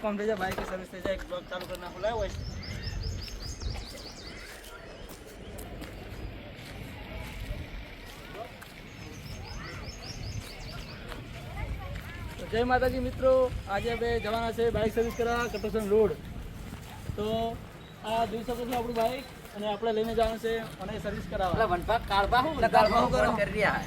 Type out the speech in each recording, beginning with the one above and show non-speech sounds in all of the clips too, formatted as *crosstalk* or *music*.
થઈ જાય bike service થઈ જાય એક બ્લોક ચાલુ કરી નાખો લાવો હોય તો જય માતાજી મિત્રો આજે આપણે જવાના છે બાઇક સર્વિસ કરવા કટોસન રોડ તો આ જોઈ શકો છો આપણું બાઇક અને આપણે લઈને જવાનું છે અને સર્વિસ કરાવવા કાળબા હું કાળબા હું કરો? કરી રહ્યા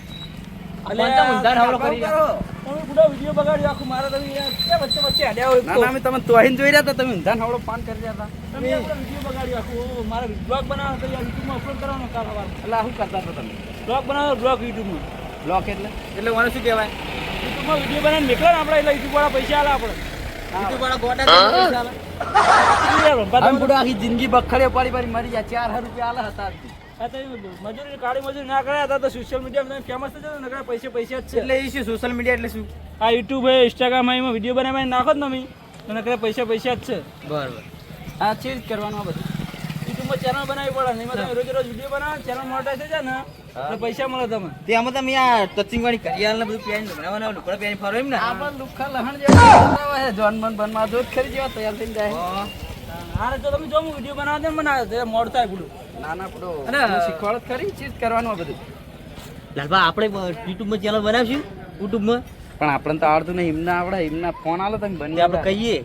અલે પંચમ હવળો કરી કરો. તમે બધા વીડિયો બગાડ્યો આખું મારા તમે યાર વચ્ચે વચ્ચે હડ્યા હોય ના અમે તમે તોહીન જોઈ રહ્યા હતા તમે ઊંધાણ હવળો પાન કરી રહ્યા હતા. તમે વીડિયો બગાડ્યો આખું મારા બ્લોગ બનાવો તો યાર યુટ્યુબમાં અપલોડ કરવાનો કાલ સવારે એટલે શું કરતા હતા તમે? બ્લોગ બનાવો બ્લોગ યુટ્યુબમાં બ્લોક એટલે? એટલે મને શું કહેવાય? યુટ્યુબમાં વીડિયો બનાવીને નીકળે ને આપણે એટલે યુટ્યુબ વાળા પૈસા આલે આપણે. યુટ્યુબ વાળા ગોટા પૈસા આલે. આખી જિંદગી બખડે પાડી પાડી મરી ગયા ચાર હજાર રૂપિયા આલે હતા મજૂરી કાળી મજૂરી ના કર્યા હતા તો સોશિયલ મીડિયા ફેમસ થઈ નકર પૈસે પૈસા જ છે. એટલે એ શું સોશિયલ મીડિયા એટલે શું? આ યુટ્યુબ હે ઇન્સ્ટાગ્રામ એમાં વીડિયો બનાવીને નાખો જ તમે. નકર પૈસા પૈસા જ છે. બરોબર. આ ચેન્જ કરવાનું બધું. યુટ્યુબમાં ચેનલ બનાવી પડે ને એમાં તમે રોજ રોજ વીડિયો બનાવો ચેનલ મોટા થઈ જાય ને એટલે પૈસા મળે તમને. તે આમાં તમે આ ટચિંગ વાળી ને બધું પહેરીને બનાવવાના લુકડા ફરો એમ ને? આ પણ લુખ્ખા લહણ જેવા જોન મન બનમાં જોત ખરી જેવા તૈયાર થઈ જાય. હા તો તમે જો હું વીડિયો બનાવવા ને બનાવે તો મોડ થાય બધું ના ના પૂરો અને અને શીખવાડ ખરી ચેન્જ કરવાનું બધું. લાલભા આપણે યુટ્યુબમાં ચેનલ બનાવશું? યુટ્યુબમાં પણ આપણે તો આવડતું નહીં એમના આવડે એમના ફોન આલે તમે બની આપણે કહીએ.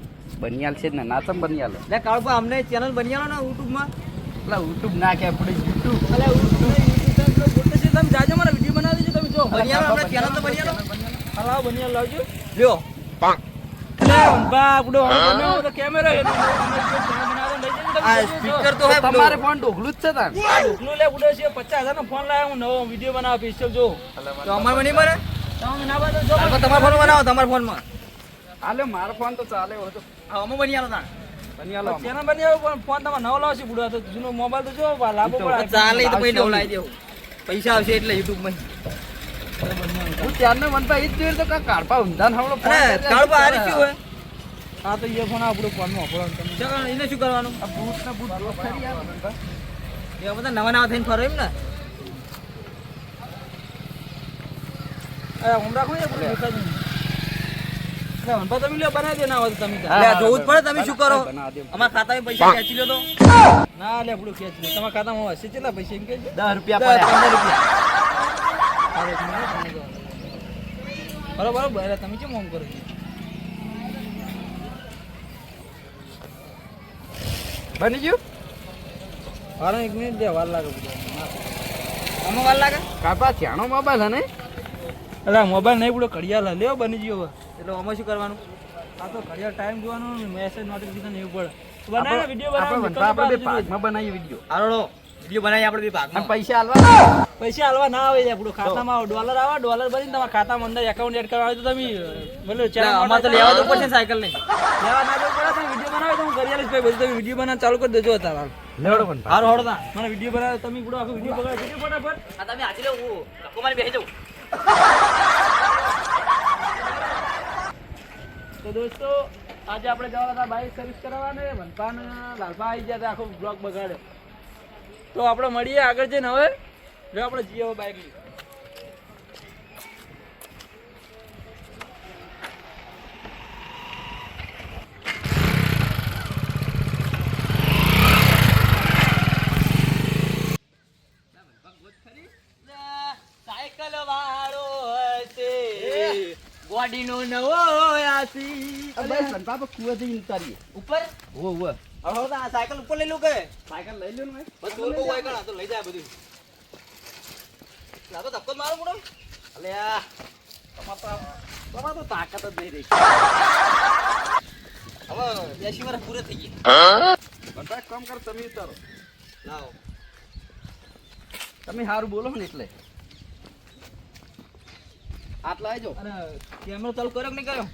બનિયાલ છે ને ના તમે બનિયાલ. એટલે કાળપા અમને ચેનલ બની આલો ને યુટ્યુબમાં એટલે યુટ્યુબ ના કે આપણે યુટ્યુબ તમે જાજો મારા વીડિયો બનાવી દેજો તમે જો બની આલો આપણે ચેનલ તો બની આલો હલાવ લાવજો. લ્યો. અલે તમારે ફોન ઢોકલું જ છે તાર. ઢોકલું લે છે. પચાસ હજાર નો ફોન લાવ્યો હું નવો વીડિયો બનાવો પિસ્ટલ જો તો અમાર બની બને તમે ના બાજુ જો લાલભા તમારા ફોન બનાવો તમારા ફોનમાં. આલે મારો ફોન તો ચાલે હા અમે બની આલો તા બનિયાલ આમ. ચેનલ બની આલો પણ ફોન તમારે નવો લાવશે બુડા તો જૂનો મોબાઈલ તો જો લાભો પડે ચાલે તો પછી નવું લાવી દેવું. પૈસા આવશે એટલે યુટ્યુબમાં. હું ત્યારનો મનપા ઈ જ તો કાં કાળપા ઊંધાન હવળો ફોન કાળપા આ રહ્યા. શું હોય? હા તો એ ફોન આપણો ફોનમાં આપણો તમે એને શું કરવાનું? આ બૂટ ને બૂટ જો કરી યાર મનપા. બધા નવા નવા થઈને ફરો એમ ને. અરે હમણાં રાખો ને આપણે દેખાતું હમણાં તમે લ્યો બનાવી દે ના હોય તમે જોવું જ પડે તમે શું કરો. અમારા ખાતામાં પૈસા ખેંચી લો તો. ના લે આપણું ખેંચ લો તમારા ખાતામાં હશે કેટલા પૈસા એમ કે દસ પંદર રૂપિયા અરે એક મિનિટ, તમે જો. બરોબર બરાબર. તમે કેમ ઓમ કરો છો? બની ગયું? વારો એક મિનિટ દે વાર લાગે તમે વાર લાગે? કાપા ત્યાંનો મોબાઈલ હે એટલે મોબાઈલ નહીં પડ્યો ઘડિયાળ લેવો બની ગયો હવે. એટલે આમાં શું કરવાનું? આ તો ઘડિયાળ ટાઈમ જોવાનો મેસેજ નોટિફિકેશન એવું પડે બનાવે વીડિયો આપણે આપણે બે ભાગમાં બનાવીએ વીડિયો આરોડો વીડિયો બનાવી આપણે બે ભાગમાં. પૈસા આલવા પૈસા હાલવા ના આવે આપણું ખાતામાં ડોલર આવે ડોલર ભરીને તમારા ખાતામાં અંદર એકાઉન્ટ એડ કરવા આવે તો તમે બોલો અમારે તો લેવા જવું પડશે સાયકલ નહીં લેવા ના જવું પડે તમે વીડિયો બનાવે તો હું કરી આલીશ ભાઈ બધું તમે વીડિયો બનાવ ચાલુ કરી દેજો તારા લેવડો પણ હારું તા મને વીડિયો બનાવે તમે પૂરો આખો વીડિયો બગાડ વીડિયો ફટાફટ. આ તમે આજે લો હું ધક્કો મારી બેસી જાઉં. તો દોસ્તો આજે આપણે જવાના હતા બાઇક સર્વિસ કરાવવાને વનપાન લાલપા આવી ગયા હતા આખો બ્લોક બગાડ્યો તો આપણે મળીએ આગળ જઈને હવે. જો આપણે હવે બાઇક લઈ. નવો આસી ઉતારીએ. ઉપર? હળો આ સાયકલ ઉપર લઈ લો કે? સાયકલ લઈ ને બસ હોય તો લઈ જાય બધું. આ તો ધક્કો જ મારો પડો. અલે તમાર તો તમાર તો તાકાત જ નહીં રહી. હવે બેસી વર્ષ પૂરે થઈ ગયા વનપા કામ કર તમે ઉતારો. લાવો. તમે સારું બોલો ને એટલે. આટલા આવજો અને કેમેરો ચાલુ કર્યો કે નહીં કર્યો?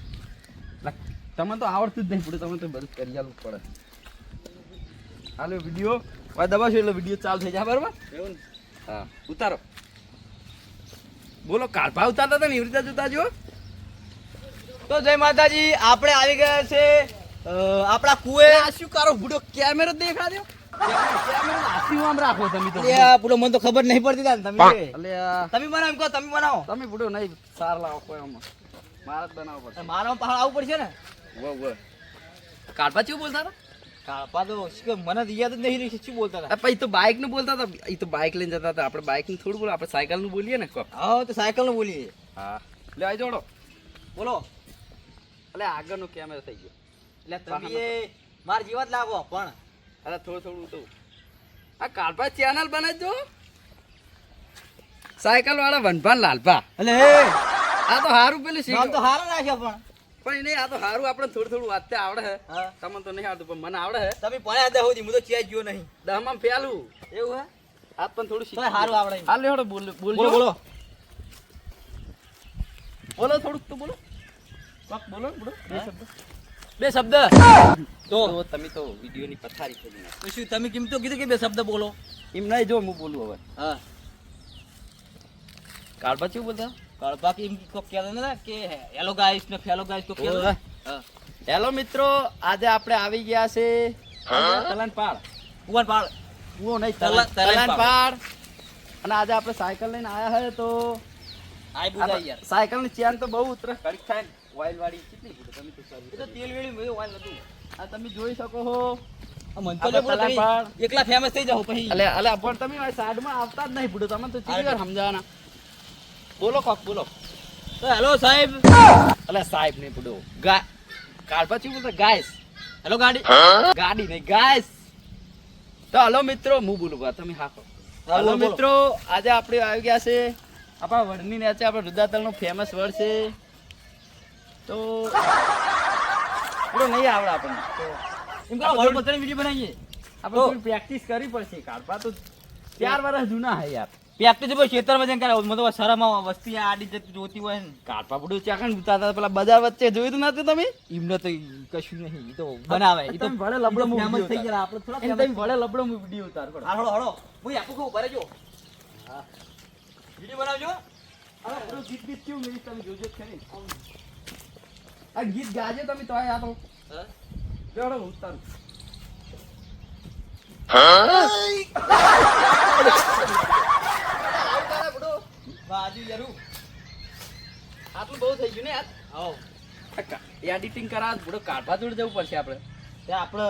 તમે તો આવડતું જ નહીં પડે તમે તો બધું કરી આલવું પડે. હાલો વીડિયો હવે દબાવશો એટલે વીડિયો ચાલુ થઈ જાય બરાબર? એવું હા ઉતારો. બોલો કાળભા ઉતારતા હતા ને જોતા રીતે જ તો જય માતાજી આપણે આવી ગયા છે આપણા કુએ આ શું કરો બુડો કેમેરો દેખાડ્યો? કેમેરો હાથીમાં આમ રાખો તમે તો. પૂરો મને તો ખબર નહીં પડતી તા ને તમે તમે બનાવો એમ કહો તમે બનાવો. તમે બુડો નહીં સાર લાવો કોઈ આમાં. મારા જ બનાવવો પડશે. મારા પહાડ આવવું પડશે ને. કાઢવા ચેવું બોલતા હતા? કાપા તો મને યાદ જ નહીં શું બોલતા હતા? પછી તો બાઇકનું બોલતા હતા એ તો બાઇક લઈને જતા હતા આપણે બાઇકનું થોડું બોલો આપણે સાયકલનું બોલીએ ને હા તો સાયકલનું બોલીએ. હા. લે આવી જોડો. બોલો. એટલે આગળનો કેમેરો થઈ ગયો. એટલે તમે મારા જેવા જ લાગો પણ. અરે થોડું થોડું તો. આ કાળપા ચેનલ બનાવજો સાયકલ વાળા વનભાન લાલપા એટલે આ તો હારું પેલું શીખ તો સારું રાખ્યા પણ. પણ નહીં આ તો સારું આપણે થોડું થોડું વાંચતે આવડે હે. તમને તો નહીં આવડતું પણ મને આવડે હે. તમે ભણ્યા હતા સુધી હું તો ક્યાંય ગયો નહીં. દહમાં ફેલું. એવું હે? આ પણ થોડું શીખ સારું આવડે હાલ લેવડો બોલ બોલ બોલો બોલો. બોલો થોડુંક તો બોલો. પાક બોલો બોલો. બે શબ્દ. બે શબ્દ. તો? તમે તો વિડીયોની પથારી તો શું તમે કેમ તો કીધું કે બે શબ્દ બોલો? એમ નહીં જો હું બોલું હવે. હા. કાળપા કેવું બોલતા? કળપા કે કોક કહેતા નતા કે હેલો ગાઈસ ને ફેલો ગાઈસ કોક કહેતા હેલો મિત્રો આજે આપણે આવી ગયા છે તલનપાડ ભગવાન પાડ કુવો નહીં તલન- પાડ અને આજે આપણે સાયકલ લઈને આયા હે તો સાયકલની ચેન તો બહુ ઉતરે કડક થાય ઓઇલ વાળી કેટલી ફૂટે તમે તો એ તો તેલ વેળી મેં વાલ નતું. આ તમે જોઈ શકો છો. એકલા ફેમસ થઈ જાવ પછી. અલે અલે પણ તમે આ સાઈડમાં આવતા જ નહીં ભૂડો. તમે તો ચીજ વાર સમજાવવાના બોલો કોક બોલો. તો હેલો સાહેબ. અલે સાહેબ નહીં ભૂડો ગા કાર પછી બોલતા ગાઈસ. હેલો ગાડી. ગાડી નહીં ગાઈસ. તો હલો મિત્રો હું બોલું તમે હાકો હલો. મિત્રો આજે આપણે આવી ગયા છે આપણા વડની નીચે આપણે રુદ્રાતલનો ફેમસ વડ છે. તો પૂરો નહીં આવડે આપણને. તો એમ કરો વડ પત્રની વીડિયો બનાવીએ. આપણે પ્રેક્ટિસ કરવી પડશે. કાળપા તો ચાર વર્ષ જૂના હૈ યાર. પ્રેક્ટિસ ભાઈ ખેતરમાં જઈને કરે. મને તો શરમ વસ્તી આડી જતી જોતી હોય ને. કાળપા બુડો ચાકણ ઉતારતા પેલા બજાર વચ્ચે જોયું તું નતું તમે? એમને તો કશું નહીં. એ તો બનાવે. એ તો ભલે લબડો ઈ તો થઈ ગયા આપણે થોડા એને તમે ભલે લબડો હું વીડિયો ઉતાર. કરો હા, હળો હળો હું આપું કહું ભરે જો વીડિયો બનાવજો. અરે ગીત ગીત કેવું નહીં તમે જોજો ખરી. આ ગીત ગાજે તમે તો આ તો. જોડો હું? *laughs* ઉતારું બાજુ આટલું બહુ થઈ ગયું ને યાર? આવો. એડિટિંગ કરા બુડો કાઢવા જોડે જવું પડશે આપણે. ત્યાં આપણે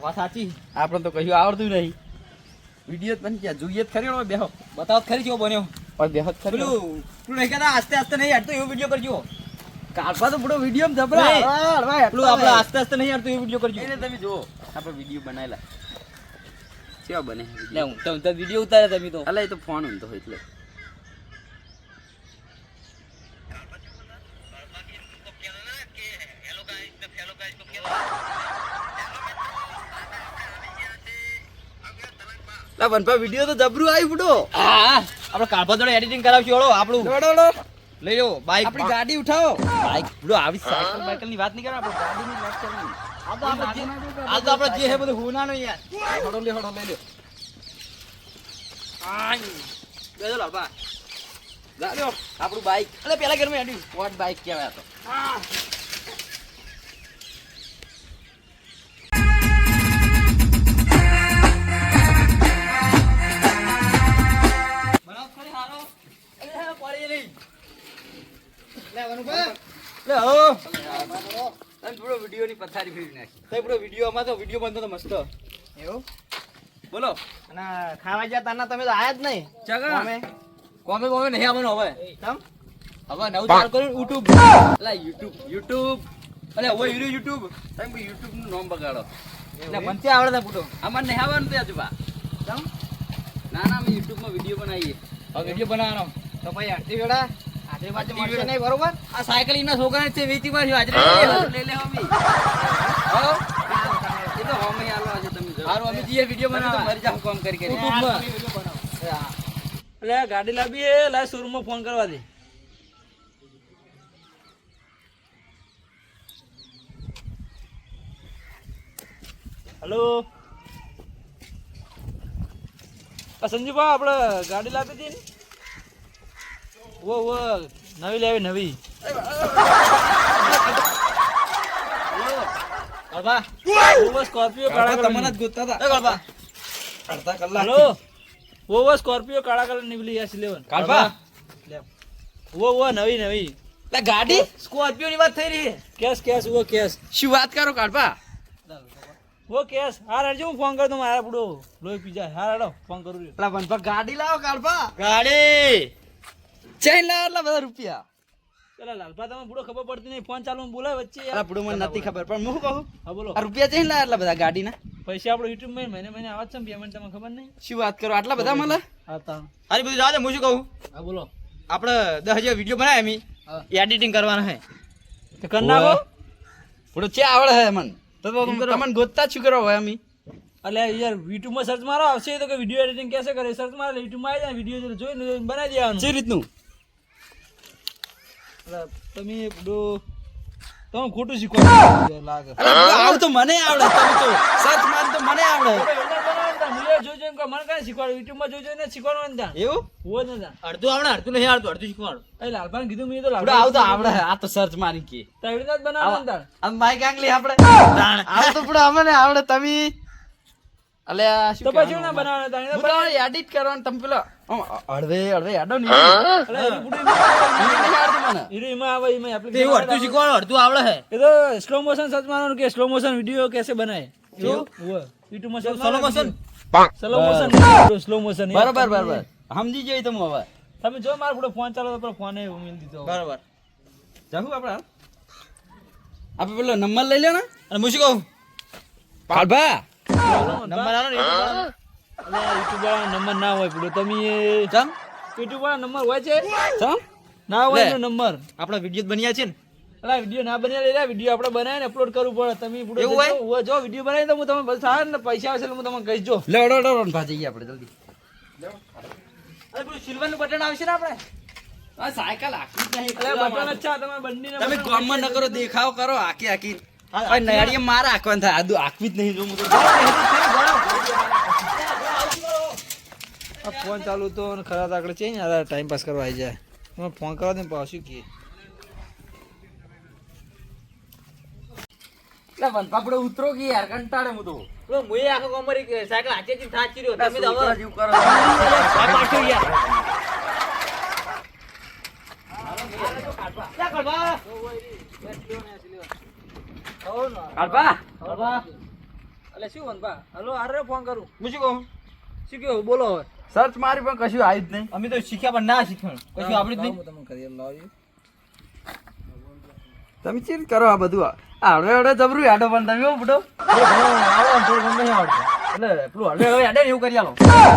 હવા સાચી. આપણે તો કશું આવડતું નહીં. વીડિયો બની ગયા. જોઈએ જ ખરી બેહો. બતાવો ખરી કેવો બન્યો. પણ બેહો ખરી. પેલું પેલું નહીં કહેતા આસ્તે આસ્તે નહીં હાડતો એવો વીડિયો કરજો. કાઢવા તો વીડિયો જબરા. પેલું આપણે આસ્તે આસ્તે નહીં હાડતો એવો વીડિયો કરજો. એને તમે જુઓ. આપણે વીડિયો બનાવેલા. કેવા બને? લે હું તો વીડિયો ઉતાર્યા તમે તો. અલા એ તો ફોન ઊંધો એટલે. લા વનપા વીડિયો તો જબરું આવી ફૂટો હા આપણે કાળભા જોડે એડિટિંગ કરાવશું ઓળો આપણું. ઓળો લઈ લો બાઈક આપણી ગાડી ઉઠાવો. બાઈક બુડો આવી સાયકલ બાયકલની વાત નહીં કરો આપણે ગાડીની વાત કરવાની. આ તો આપણે જે આ તો આપણે જે હે બધું હોનાનું યાર. હડો લે હડો લઈ લ્યો. બેજો લાબા આપણું બાઈક અરે પેલા ઘરમાં સ્પોર્ટ બાઈક કહેવાય તો? લે હો. તમે થોડો વિડીયોની પથારી ફેરવી નાખી. તઈ પૂરો વીડિયો? માં તો વીડિયો બનતો તો મસ્ત. એવું? બોલો. અને ખાવા જ્યાં તાના તમે તો આયા જ નહીં. ચગા. અમે કોમે કોમે નહીં આવવાનું હવે. તમ હવે નવું ચાલુ કર્યું યુટ્યુબ અલા યુટ્યુબ યુટ્યુબ અલે ઓય યુ યુટ્યુબ તમે યુટ્યુબનું નામ બગાડો. એટલે મને ત્યાં આવડે પૂટો. અમાર નહીં આવવાનું તે આજુબા. તમ ના ના અમે યુટ્યુબમાં વીડિયો બનાવીએ. હવે વીડિયો બનાવવાનો. તો ભાઈ આરતી વેડા આજે પાછું મળશે નહીં બરોબર? આ સાયકલ ઇના છોકરાને છે વેચી પાછી. આજે લઈ લે અમે હો? એ તો હમે આલો આજે તમે જો. અમે જઈએ વીડિયો તમે મરી જાઓ કામ કરી કરી. યુટ્યુબમાં એટલે ગાડી લાવી એ શોરૂમમાં ફોન કરવા દે. હલો? આ સંજીવભાઈ આપણે ગાડી લાવી હતી ને? ઓ ઓ નવી લેવી નવી. ગળબા ઓવો સ્કોર્પિયો કાળા તમને જ કલર ગોતતા હતા. ગળબા અડધા કલાક હલો. ઓવો સ્કોર્પિયો કાળા કલરની પેલી એસ ઇલેવન ગળબા ઓ ઓ નવી નવી. લા ગાડી? સ્કોર્પિયો ની વાત થઈ રહી કેસ કેસ વો કેસ. શું વાત કરો કાઢવા? ઓ કેસ હાર હરજો હું ફોન કરતો મારા પૂડો લોહી પીજા હાર હડો ફોન કરું પેલા વનપા ગાડી લાવો કાઢવા. ગાડી! ચેન લાવો એટલા બધા રૂપિયા. પેલા લાલપા તમે પૂડો ખબર પડતી નહીં. ફોન ચાલુ બોલાય વચ્ચે. મને નથી ખબર પણ હું કહું? હા બોલો. આ રૂપિયા ચેન લાવો એટલા બધા ગાડીના? પૈસા આપણો યુટ્યુબમાં મહિને મહિને આવે છે પેમેન્ટ તમને ખબર નહીં? શું વાત કરો? આટલા બધા મળે? હા તા. બધું હું શું કહું? હા બોલો. આપણે દસ હજાર વીડિયો બનાવ્યા એમી એડિટિંગ કરવાના હે તો કર નાખો. પૂડો ચે આવડે હે મન. તો તમને ગોતતા શું કરો હવે અમી? એટલે યાર યુટ્યુબમાં સર્ચ મારો આવશે તો કે વીડિયો એડિટિંગ કેસે કરે? સર્ચ મારો યુટ્યુબમાં આવી જાય વીડિયો જોઈને બનાવી દેવાનું. જે રીતનું? તમે ખોટું શીખવા લાગે. તો મને આવડે તમે તો સર્ચ માર તો મને આવડે. મને કઈ શીખવાડું યુટ્યુબમાં જોઈ જોઈને જ શીખવાડવાનું એવું? હોય ને અડધું આવડે અડધું નહીં આવડતું અડધું શીખવાડું. એ લાલભાઈ કીધું મેં તો પૂડો આવું તો આવડે હે સર્ચ મારી કે. તળી બનાવવાનું તાર આમ માઈક આંગલી આપણે. આવું તો પૂડો અમને આવડે તમે? એડિટ કરવાનું તમે પેલો આમ હળવે હળવે હેડો નહીં. એટલે એનું પૂરું એમાં નહીં આવડતું મને. હીરો એમાં આવે તે અડધું. શીખવાડો અડધું આવડે છે એ તો સ્લો મોશન સર્ચ મારવાનું કે સ્લો મોશન વિડિયો કેસે બનાય શું? वो માં Slow motion? Slow motion slow motion બરોબર બરોબર. સમજી જઈ તમે હવે. તમે જો મારો પૂરો ફોન ચાલો તો ફોન એ ઉમેલ દીધો. બરાબર. જાહુ આપણે હાલ? આપણે પેલો નંબર લઈ લે ને અને હું શું કહું? નંબર આનો ને. અલે YouTube વાળા નંબર ના હોય પૂરો તમે ચમ? વાળા નંબર હોય છે? ચમ? ના હોય એનો નંબર. આપણા વીડિયો બન્યા છે ને. અલા વિડિયો ના બન્યા લેલા વિડિયો આપણે બનાવીને અપલોડ કરવું પડે. તમે પૂરો એવું હોય? જો- વિડિયો બનાવી તો હું તમને બસ સારા ને પૈસા આવશે હું તમને કહીશ જો. લે ઓડો ઓડો આપણે જલ્દી. અરે પેલું સિલ્વરનું બટન આવશે ને આપણે? આ સાયકલ આખી નહીં બટન જ છે બંને તમે ગામમાં ન કરો દેખાવ કરો આખી આખી. હા, નયાડીએ મારે આખવાનું થાય આદુ આખવી જ નહીં જો હું તો આ ફોન ચાલુ તો અને ખરા આગળ છે ને આ ટાઈમ પાસ કરવા આવી જાય. તમે ફોન કરવા દે પાછું કે એટલે ઉતરો કે યાર કંટાળે હું તો. પેલો આખો કમરી સાયકલ હાથેથી થાચી રહ્યો તમે તો હવે જેવું કરો? પાછું યાર ક્યાં કરવા? કાળભા? એટલે શું વનપા હલો આરે ફોન કરું. હું શું કહું? શું કહ્યું બોલો હવે. સર્ચ મારી પણ કશું આવ્યું જ નહીં. અમે તો શીખ્યા પણ ના શીખ્યું. કશું આવડ્યું જ નહીં. હું કરી લાવ્યો તમે ચીર કરો આ બધું. આ હળવે હળવે જબરું આડો પણ તમે એવું બુડો એટલે પેલું હળવે હળવે યાડે એવું કરી આલો.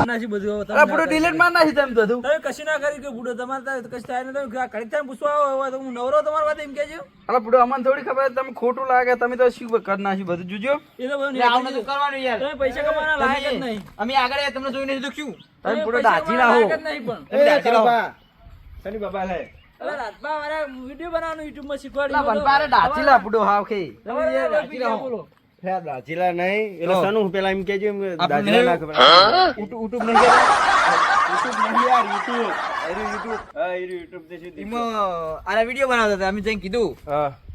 નાસી બધું હવે તમે ડિલીટ માર નાખી તમે બધું. તમે કશું ના કરી કે બુડો તમારે ત્યાં થાય ને તમે કડી થાય પૂછવા આવો તો હું નવરો તમારી વાત એમ કહેજો. અરે બુડો અમને થોડી ખબર તમે ખોટું લાગે તમે તો શું કરી નાખ્યું બધું જોજો. એ તો બધું આવું નતું કરવાનું યાર. તમે પૈસા કમાવાના લાયક જ નહીં. અમે આગળ તમને જોઈને તમે બુડો નહીં પણ. વીડિયો બનાવવાનું YouTube માં શીખવાડી લા વનપારે ડાચી લા બુડો હાવ ખે તમે યાર રાજી રહો બોલો નહીં. એટલે સનું પેલા એમ કેજો એમ ના ખબર યુટ્યુબ યુટ્યુબ નહીં યુટ્યુબ નહીં યાર યુટ્યુબ અરે યુટ્યુબ હા યુટ્યુબ તે શું એમાં આના વીડિયો બનાવતા હતા અમે જઈને કીધું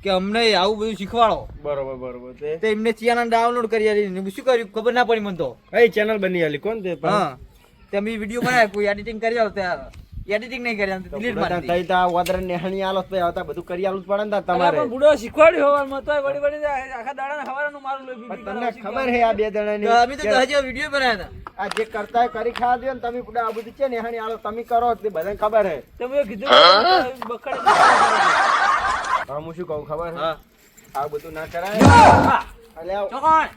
કે અમને આવું બધું શીખવાડો. બરોબર બરોબર તે એમને ચિયાના ડાઉનલોડ કરી આલી. ને શું કર્યું? ખબર ના પડી મને તો. એ ચેનલ બની આલી કોણ તે? હા. તે અમે વીડિયો બનાવ્યા કોઈ એડિટિંગ કરી આલો ત્યાં એડિટિંગ નહીં કરી ડિલીટ મારી. તઈ તા વદરન નેહણી આલો તો આવતા બધું કરી આલું પડે ને તમારે. પણ બુડો શીખવાડ્યું હવારમાં તો વળી વળી આખા દાડાના હવારનું મારું લોહી પણ તમને ખબર હે આ બે જણાની ની અમે તો હજી વિડિયો બનાયા હતા. આ જે કરતા કરી ખાવા દો ને તમે પૂડા આ બધું છે નેહણી આલો તમે કરો તે બધાને ખબર હે. તમે કીધું બખડે હા હું શું કહું ખબર હે? આ બધું ના કરાય. અલ્યા ચોકણ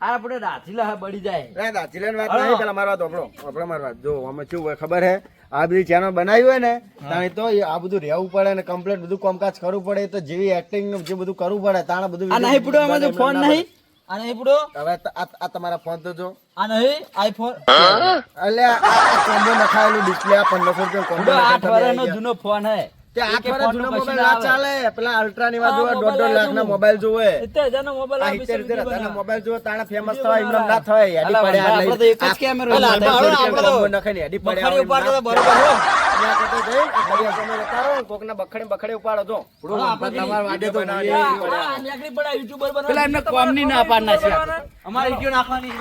આ બુડો લા બળી જાય. રાજીલા દાચીલાની વાત નહીં પેલા મારવા દો આપણે મારવા જો અમે શું હોય ખબર હે? આ બધી ચેનલ બનાવી હોય ને તાણે તો આ બધું રહેવું પડે ને કમ્પ્લીટ બધું કામકાજ કરવું પડે તો જેવી એક્ટિંગનું જે બધું કરવું પડે તાણે બધું આ નહીં ફોન નહીં? આ નહીં પૂડો. હવે આ તમારા ફોન તો જો. આ નહીં? આઈફોન એટલે આ કોમ્બો નખાયેલું ડિસ્પ્લે આ રૂપિયા કોમ્બો જૂનો ફોન હે. તે વર્ષ ફોનનું જૂનો મોબાઈલ ના ના ચાલે? પેલા અલ્ટ્રા ની વાત જોવે દોઢ દોઢ લાખ ના મોબાઈલ જોવે મોબાઈલ જોવે તાણે ફેમસ વીડિયો એમ ના થવાય હેડી અલા, આપણે એક જ કેમેરો હેડી પડ્યા બખાડી હોય ઉપાડતો બરોબર હો. પડે. યુટ્યુબર ના પાડ. અમારે વીડિયો નાખવાની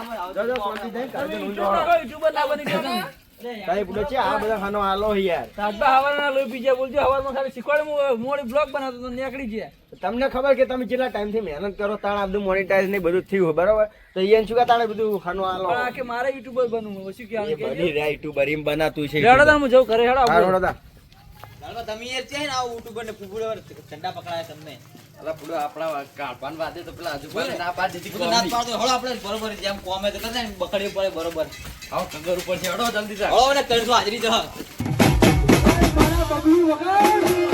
તારી પૂછે છે આ બધા ખાનો આલો યાર. તાજબા હવાના લોહી બીજા બોલજો હવારમાં ખાલી શીખવાડે હું મોડી બ્લોગ બનાવતો તો નીકળી ગયા. તમને ખબર કે તમે કેટલા ટાઈમથી મહેનત કરો તાણ આ બધું મોનિટાઈઝ ને બધું થયું હોય, બરાબર? તો અહીંયા શું કે તાણે બધું ખાનો આલો પણ આ કે મારે યુટ્યુબર બનવું. શું કે આ કે? બધી રે યુટ્યુબર એમ બનાતું છે હેડો તાણ હું જઉં ઘરે હેડો હેડો તા. તમે યાર છે ને આ યુટ્યુબર ને ફૂફુડો ઠંડા પકડાય તમને. અલા પૂડો આપણા કાઢવાન વાદે તો પેલા આજુબાજુ ના પાડ દીધી ના હળો આપણે બરોબર જેમ કોમે તો કરે ને બકડી પડે બરોબર. આવો કંગર ઉપર છે. હળો જલ્દી જા. હળો ને કરજો હાજરી જ મારા બબલુ વગર